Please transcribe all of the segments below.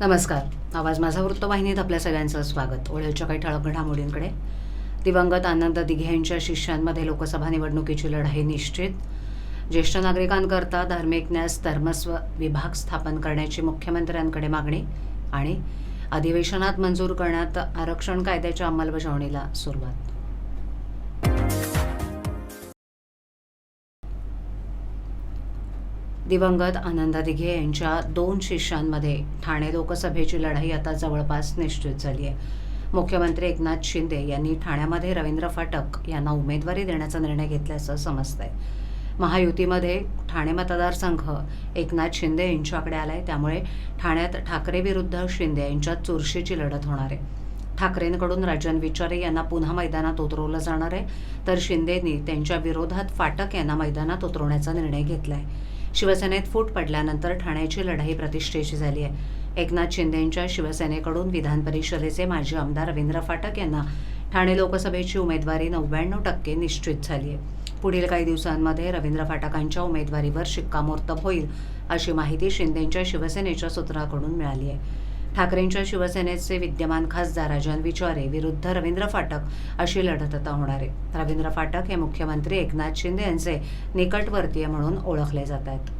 नमस्कार. आवाज माझा वृत्तवाहिनीत आपल्या सगळ्यांचं स्वागत. ओळखच्या काही ठळक घडामोडींकडे. दिवंगत आनंद दिघे यांच्या शिष्यांमध्ये लोकसभा निवडणुकीची लढाई निश्चित. ज्येष्ठ नागरिकांकरता धार्मिक न्यास धर्मस्व विभाग स्थापन करण्याची मुख्यमंत्र्यांकडे मागणी आणि अधिवेशनात मंजूर करण्यात आरक्षण कायद्याच्या अंमलबजावणीला सुरुवात. दिवंगत आनंद दिघे यांच्या दोन शिष्यांमध्ये ठाणे लोकसभेची लढाई आता जवळपास निश्चित झाली आहे. मुख्यमंत्री एकनाथ शिंदे यांनी ठाण्यामध्ये रवींद्र फाटक यांना उमेदवारी देण्याचा निर्णय घेतल्याचं समजतंय. महायुतीमध्ये ठाणे मतदारसंघ एकनाथ शिंदे यांच्याकडे आलाय त्यामुळे ठाण्यात ठाकरे विरुद्ध शिंदे यांच्यात चुरशीची लढत होणार आहे. ठाकरेंकडून राजन विचारे यांना पुन्हा मैदानात उतरवलं जाणार आहे. तर शिंदेनी त्यांच्या विरोधात फाटक यांना मैदानात उतरवण्याचा निर्णय घेतला आहे शिवसेनेत फूट पडल्यानंतर ठाण्याची लढाई प्रतिष्ठेची झाली आहे. एकनाथ शिंदेंच्या शिवसेनेकडून विधान परिषदेचे माजी आमदार रवींद्र फाटक यांना ठाणे लोकसभेची उमेदवारी नव्याण्णव टक्के निश्चित झाली आहे. पुढील काही दिवसांमध्ये रवींद्र फाटकांच्या उमेदवारीवर शिक्कामोर्तब होईल अशी माहिती शिंदेंच्या शिवसेनेच्या सूत्राकडून मिळाली आहे. ठाकरेंच्या शिवसेनेचे विद्यमान खासदार राजन विचारे विरुद्ध रवींद्र फाटक अशी लढत आता होणार आहे. रवींद्र फाटक हे मुख्यमंत्री एकनाथ शिंदे यांचे निकटवर्तीय म्हणून ओळखले जात आहेत.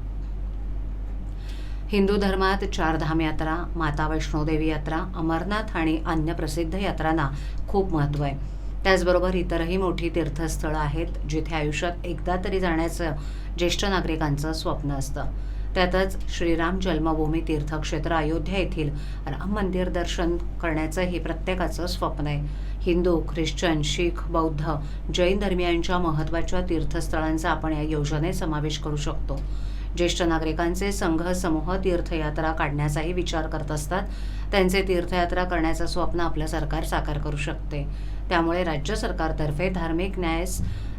हिंदू धर्मात चारधाम यात्रा माता वैष्णोदेवी यात्रा अमरनाथ आणि अन्य प्रसिद्ध यात्रांना खूप महत्त्व आहे. त्याचबरोबर इतरही मोठी तीर्थस्थळं आहेत जिथे आयुष्यात एकदा तरी जाण्याचं ज्येष्ठ नागरिकांचं स्वप्न असतं. त्यातच श्रीराम जन्मभूमी तीर्थक्षेत्र अयोध्या येथील राम मंदिर दर्शन करण्याचंही प्रत्येकाचं स्वप्न आहे. हिंदू ख्रिश्चन शीख बौद्ध जैन धर्मियांच्या महत्त्वाच्या तीर्थस्थळांचा आपण या योजनेत समावेश करू शकतो. ज्येष्ठ नागरिकांचे संघ समूह तीर्थयात्रा काढण्याचाही विचार करत असतात. त्यांचे तीर्थयात्रा करण्याचं स्वप्न आपलं सरकार साकार करू शकते. त्यामुळे राज्य सरकारतर्फे धार्मिक न्याय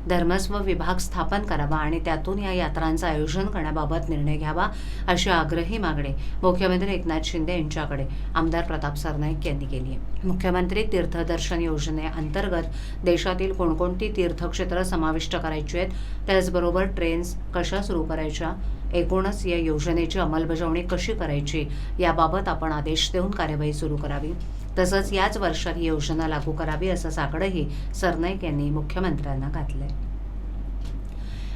धर्मस्व विभाग स्थापन करावा आणि त्यातून या यात्रांचं आयोजन करण्याबाबत निर्णय घ्यावा अशी आग्रही मागणी मुख्यमंत्री एकनाथ शिंदे यांच्याकडे आमदार प्रताप सरनाईक यांनी केली आहे. मुख्यमंत्री तीर्थदर्शन योजनेअंतर्गत देशातील कोणकोणती तीर्थक्षेत्र समाविष्ट करायची आहेत त्याचबरोबर ट्रेन्स कशा सुरू करायच्या एकूणच या योजनेची अंमलबजावणी कशी करायची याबाबत आपण आदेश देऊन कार्यवाही सुरू करावी. तसंच याच वर्षात ही योजना लागू करावी असं साकडंही सरनाईक यांनी मुख्यमंत्र्यांना घातलंय.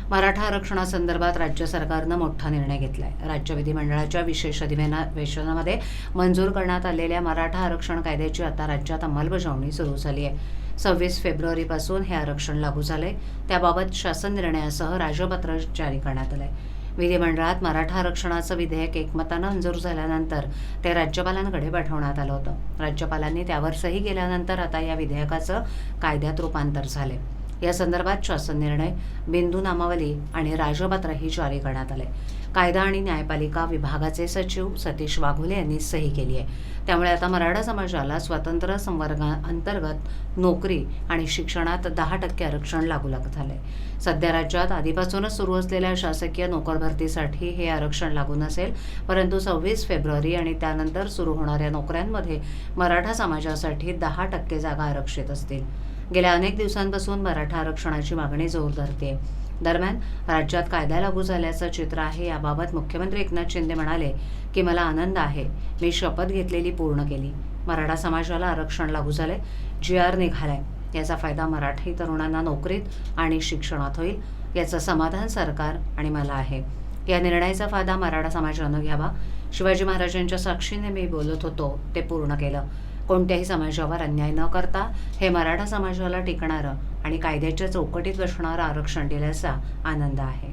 मराठा आरक्षणासंदर्भात राज्य सरकारनं मोठा निर्णय घेतलाय. राज्य विधिमंडळाच्या विशेष अधिवेशनामध्ये मंजूर करण्यात आलेल्या मराठा आरक्षण कायद्याची आता राज्यात अंमलबजावणी सुरू झाली आहे सव्वीस फेब्रुवारीपासून हे आरक्षण लागू झालंय. त्याबाबत शासन निर्णयासह राजपत्र जारी करण्यात आलंय. विधिमंडळात मराठा आरक्षणाचं विधेयक एकमतानं मंजूर झाल्यानंतर ते राज्यपालांकडे पाठवण्यात आलं होतं. राज्यपालांनी त्यावर सही केल्यानंतर आता या विधेयकाचं कायद्यात रूपांतर झाले. या संदर्भात शासन निर्णय बिंदू नामावली आणि राजपत्रही जारी करण्यात आले. कायदा आणि न्यायपालिका विभागाचे सचिव सतीश वाघोले यांनी सही केली आहे. त्यामुळे आता मराठा समाजाला स्वतंत्र संवर्गाअंतर्गत नोकरी आणि शिक्षणात दहा टक्के आरक्षण लागू लागत झालंय सध्या राज्यात आधीपासूनच सुरू असलेल्या शासकीय नोकर भरतीसाठी हे आरक्षण लागू नसेल परंतु सव्वीस फेब्रुवारी आणि त्यानंतर सुरू होणाऱ्या नोकऱ्यांमध्ये मराठा समाजासाठी दहा टक्के जागा आरक्षित असतील. गेल्या अनेक दिवसांपासून मराठा आरक्षणाची मागणी जोर धरते दरम्यान राज्यात कायदा लागू झाल्याचं चित्र आहे. याबाबत मुख्यमंत्री एकनाथ शिंदे म्हणाले की मला आनंद आहे. मी शपथ घेतलेली पूर्ण केली. मराठा समाजाला आरक्षण लागू झाले जी आर निघालाय. याचा फायदा मराठी तरुणांना नोकरीत आणि शिक्षणात होईल याचं समाधान सरकार आणि मला आहे. या निर्णयाचा फायदा मराठा समाजानं घ्यावा. शिवाजी महाराजांच्या साक्षीने मी बोलत होतो. ते पूर्ण केलं. कोणत्याही समाजावर अन्याय न करता हे मराठा समाजाला टिकणारं आणि कायद्याच्या चौकटीत बसणारं आरक्षण दिल्याचा आनंद आहे.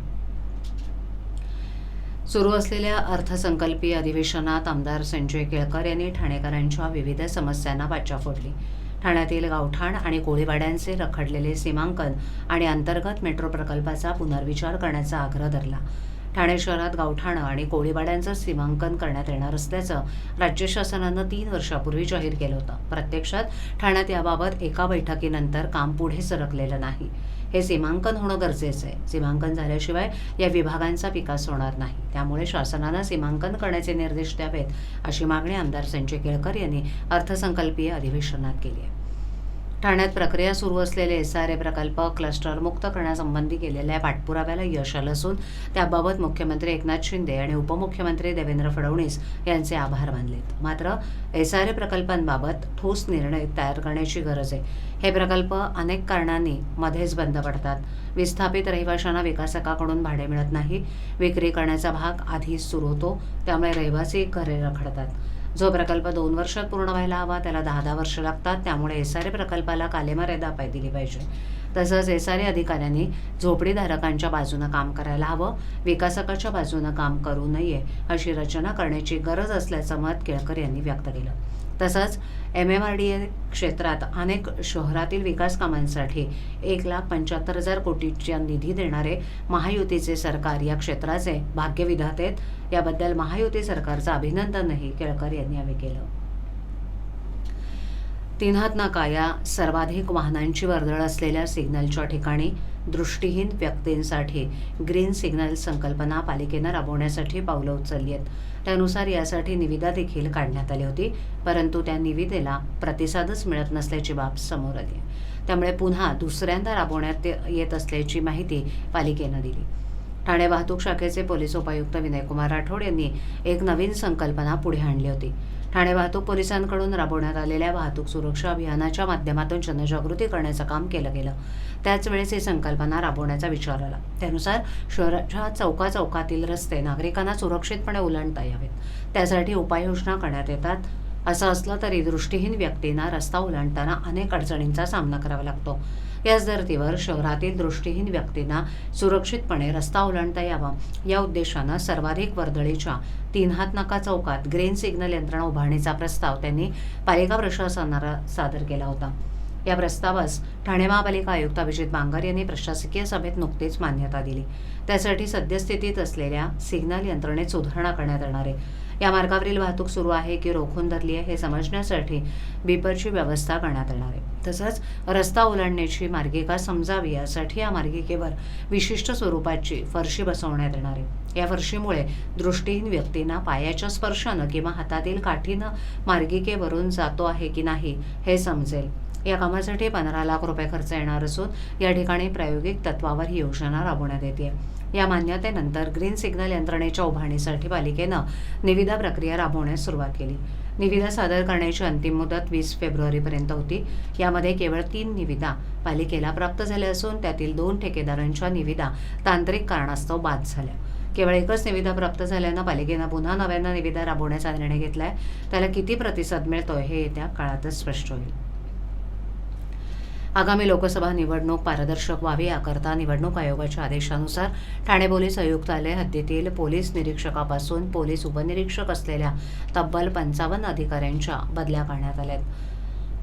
सुरू असलेल्या अर्थसंकल्पीय अधिवेशनात आमदार संजय केळकर यांनी ठाणेकरांच्या विविध समस्यांना वाचा फोडली. ठाण्यातील गावठाण आणि कोळीवाड्यांचे रखडलेले सीमांकन आणि अंतर्गत मेट्रो प्रकल्पाचा पुनर्विचार करण्याचा आग्रह धरला. ठाणे शहरात गावठाणं आणि कोळीवाड्यांचं सीमांकन करण्यात येणार असल्याचं राज्य शासनानं तीन वर्षापूर्वी जाहीर केलं होतं. प्रत्यक्षात ठाण्यात याबाबत एका बैठकीनंतर काम पुढे सरकलेलं नाही. हे सीमांकन होणं गरजेचं आहे. सीमांकन झाल्याशिवाय या विभागांचा विकास होणार नाही. त्यामुळे शासनानं सीमांकन करण्याचे निर्देश द्यावेत अशी मागणी आमदार संजय केळकर यांनी अर्थसंकल्पीय अधिवेशनात केली आहे. ठाण्यात प्रक्रिया सुरू असलेले एस आर ए प्रकल्प क्लस्टर मुक्त करण्यासंबंधी केलेल्या पाठपुराव्याला यश आलं असून त्याबाबत मुख्यमंत्री एकनाथ शिंदे आणि उपमुख्यमंत्री देवेंद्र फडणवीस यांचे आभार मानलेत. मात्र एस आर ए प्रकल्पांबाबत ठोस निर्णय तयार करण्याची गरज आहे. हे प्रकल्प अनेक कारणांनी मध्येच बंद पडतात. विस्थापित रहिवाशांना विकासकाकडून भाडे मिळत नाही. विक्री करण्याचा भाग आधीच सुरू होतो. त्यामुळे रहिवासी घरे रखडतात. जो प्रकल्प दोन वर्षात पूर्ण व्हायला हवा त्याला दहा दहा वर्ष लागतात. त्यामुळे एस आर ए प्रकल्पाला कालेमर्यादा पाय दिली पाहिजे. तसंच एस आर ए अधिकाऱ्यांनी झोपडीधारकांच्या बाजूनं काम करायला हवं विकासकाच्या बाजूनं काम करू नये अशी रचना करण्याची गरज असल्याचं मत केळकर यांनी व्यक्त केलं. तसंच M M R D A क्षेत्रात अनेक शहरातील विकास कामांसाठी एक लाख पंच्याहत्तर हजार कोटीच्या निधी देणारे महायुतीचे सरकार या क्षेत्राचे भाग्यविधाते आहेत. याबद्दल महायुती सरकारचं अभिनंदनही केळकर यांनी यावेळी केलं. तिन्हात नाका या सर्वाधिक वाहनांची वर्दळ असलेल्या सिग्नलच्या ठिकाणी दृष्टीहीन व्यक्तींसाठी ग्रीन सिग्नल संकल्पना पालिकेनं राबवण्यासाठी पावलं उचलली आहेत. त्यानुसार यासाठी निविदा देखील काढण्यात आली होती परंतु त्या निविदेला प्रतिसादच मिळत नसल्याची बाब समोर आली त्यामुळे पुन्हा दुसऱ्यांदा राबवण्यात येत असल्याची माहिती पालिकेनं दिली. ठाणे वाहतूक शाखेचे पोलीस उपायुक्त विनयकुमार राठोड यांनी एक नवीन संकल्पना पुढे आणली होती. ठाणे वाहतूक पोलिसांकडून राबवण्यात आलेल्या वाहतूक सुरक्षा अभियानाच्या माध्यमातून जनजागृती करण्याचं काम केलं गेलं. त्याच वेळेस ही संकल्पना राबवण्याचा विचार आला. त्यानुसार शहराच्या चौका चौकातील रस्ते नागरिकांना सुरक्षितपणे ओलांडता यावेत. त्यासाठी उपाययोजना करण्यात येतात. असं असलं तरी दृष्टीहीन व्यक्तींना रस्ता ओलांडताना अनेक अडचणींचा सामना करावा लागतो. याच धर्तीवर शहरातील दृष्टीहीन व्यक्तींना सुरक्षितपणे रस्ता ओलांडता यावा. या उद्देशानं सर्वाधिक वर्दळीच्या तीन हात नाका चौकात ग्रीन सिग्नल यंत्रणा उभारणीचा प्रस्ताव त्यांनी पालिका प्रशासनाला सादर केला होता. या प्रस्तावास ठाणे महापालिका आयुक्त अभिजित बांगर यांनी प्रशासकीय सभेत नुकतीच मान्यता दिली. त्यासाठी सद्यस्थितीत असलेल्या सिग्नल यंत्रणेत सुधारणा करण्यात येणार आहे. या मार्गावरील वाहतूक सुरू आहे की रोखून धरली आहे हे समजण्यासाठी बीपरची व्यवस्था करण्यात येणार आहे. तसंच रस्ता ओलांडण्याची मार्गिका समजावी यासाठी या मार्गिकेवर विशिष्ट स्वरूपाची फरशी बसवण्यात येणार आहे. या फरशीमुळे दृष्टीहीन व्यक्तींना पायाच्या स्पर्शानं किंवा हातातील काठीनं मार्गिकेवरून जातो आहे की नाही हे समजेल. या कामासाठी पंधरा लाख रुपये खर्च येणार असून या ठिकाणी प्रायोगिक तत्वावर ही योजना राबवण्यात येते. या मान्यतेनंतर ग्रीन सिग्नल यंत्रणेच्या उभारणीसाठी पालिकेनं निविदा प्रक्रिया राबवण्यास सुरुवात केली. निविदा सादर करण्याची अंतिम मुदत वीस फेब्रुवारीपर्यंत होती. यामध्ये केवळ तीन निविदा पालिकेला प्राप्त झाल्या असून त्यातील दोन ठेकेदारांच्या निविदा तांत्रिक कारणास्तव बाद झाल्या. केवळ एकच निविदा प्राप्त झाल्यानं पालिकेनं पुन्हा नव्यानं निविदा राबवण्याचा निर्णय घेतलाय. त्याला किती प्रतिसाद मिळतोय हे येत्या काळातच स्पष्ट होईल. आगामी लोकसभा निवडणूक पारदर्शक व्हावी याकरता निवडणूक आयोगाच्या आदेशानुसार ठाणे पोलीस आयुक्तालय हद्दीतील पोलीस निरीक्षकापासून पोलीस उपनिरीक्षक असलेल्या तब्बल पंचावन्न अधिकाऱ्यांच्या बदल्या करण्यात आल्या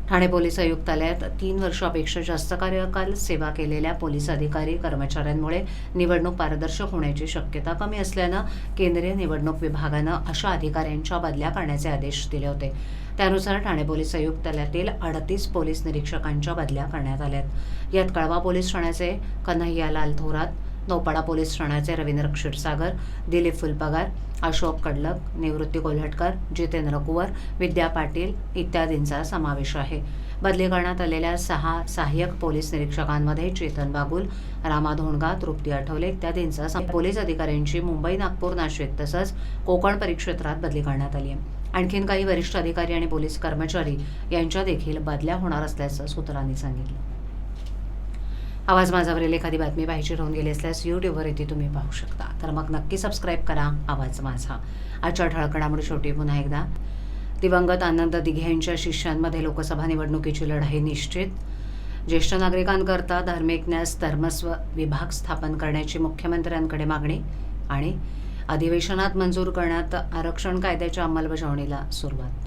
ठाणे पोलीस आयुक्तालयात तीन वर्षापेक्षा जास्त कार्यकाल सेवा केलेल्या पोलीस अधिकारी कर्मचाऱ्यांमुळे निवडणूक पारदर्शक होण्याची शक्यता कमी असल्यानं केंद्रीय निवडणूक विभागानं अशा अधिकाऱ्यांच्या बदल्या करण्याचे आदेश दिले होते. त्यानुसार ठाणे पोलीस आयुक्तालयातील अडतीस पोलीस निरीक्षकांच्या बदल्या करण्यात आल्यात. यात कळवा पोलीस ठाण्याचे कन्हैयालाल थोरात नौपाडा पोलीस ठाण्याचे रवींद्र क्षीरसागर दिलीप फुलपगार अशोक कडलक निवृत्ती कोल्हटकर जितेंद्र कुवर विद्या पाटील इत्यादींचा समावेश आहे. बदली करण्यात आलेल्या सहा सहाय्यक पोलीस निरीक्षकांमध्ये चेतन बागुल रामा धोंडगा तृप्ती आठवले इत्यादींचा सम- पोलीस अधिकाऱ्यांची मुंबई नागपूर नाशिक तसंच कोकण परिक्षेत्रात बदली करण्यात आली आहे. आणखीन काही वरिष्ठ अधिकारी आणि पोलीस कर्मचारी यांच्या देखील बदल्या होणार असल्याचं सूत्रांनी सांगितलं. आवाज माझावरील एखादी बातमी पाहिजे राहून गेली असल्यास यूट्यूबवर येथे तुम्ही पाहू शकता. तर मग नक्की सबस्क्राईब करा आवाज माझा. आजच्या ठळकणामुळे शेवटी पुन्हा एकदा. दिवंगत आनंद दिघे यांच्या शिष्यांमध्ये लोकसभा निवडणुकीची लढाई निश्चित. ज्येष्ठ नागरिकांकरता धार्मिक न्यास धर्मस्व विभाग स्थापन करण्याची मुख्यमंत्र्यांकडे मागणी आणि अधिवेशनात मंजूर करण्यात आरक्षण कायद्याच्या अंमलबजावणीला सुरुवात.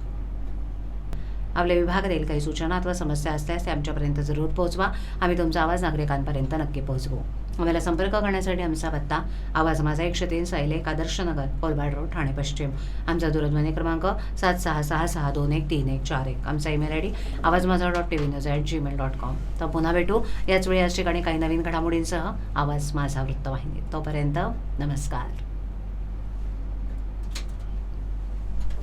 आपल्या विभागातील काही सूचना अथवा समस्या असल्यास ते आमच्यापर्यंत जरूर पोहोचवा. आम्ही तुमचा आवाज नागरिकांपर्यंत नक्की पोहोचवू. आम्हाला संपर्क करण्यासाठी आमचा पत्ता आवाज माझा एकशे तीन सायलेक आदर्श नगर कोलबाड रोड ठाणे पश्चिम. आमचा दूरध्वनी क्रमांक सात सहा सहा सहा दोन एक तीन एक चार एक. आमचा email I D Awaaz Majha dot T V news at Gmail dot com. तर पुन्हा भेटू. याच वेळी याच ठिकाणी काही नवीन घडामोडींसह आवाज माझा वृत्तवाहिनी. तोपर्यंत नमस्कार.